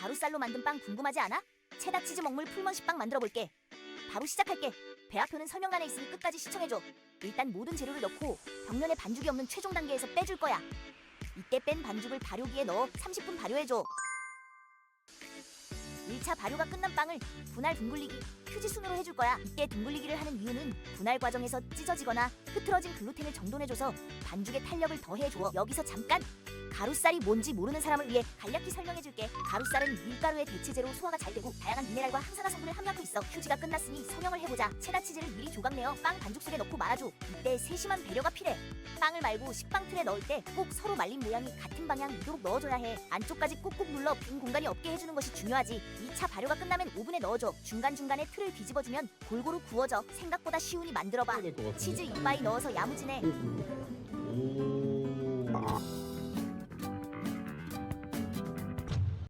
가루쌀로 만든 빵 궁금하지 않아? 체다 치즈 먹물 풀먼시 빵 만들어 볼게. 바로 시작할게. 배아표는 설명란에 있으니 끝까지 시청해줘. 일단 모든 재료를 넣고 벽면에 반죽이 없는 최종 단계에서 빼줄 거야. 이때 뺀 반죽을 발효기에 넣어 30분 발효해줘. 1차 발효가 끝난 빵을 분할 둥글리기 휴지 순으로 해줄 거야. 이때 둥글리기를 하는 이유는 분할 과정에서 찢어지거나 흐트러진 글루텐을 정돈해줘서 반죽에 탄력을 더해줘. 여기서 잠깐 가루쌀이 뭔지 모르는 사람을 위해 간략히 설명해줄게. 가루쌀은 밀가루의 대체제로 소화가 잘 되고 다양한 미네랄과 항산화 성분을 함유하고 있어. 휴지가 끝났으니 성형을 해보자. 체다 치즈를 미리 조각 내어 빵 반죽 속에 넣고 말아줘. 이때 세심한 배려가 필요해. 빵을 말고 식빵 틀에 넣을 때 꼭 서로 말린 모양이 같은 방향이도록 넣어줘야 해. 안쪽까지 꾹꾹 눌러 빈 공간이 없게 해주는 것이 중요하지. 2차 발효가 끝나면 오븐에 넣어줘. 중간중간에 틀을 뒤집어주면 골고루 구워져. 생각보다 쉬우니 만들어봐. 될것 같은데? 치즈 이빠이 넣어서 야무지네.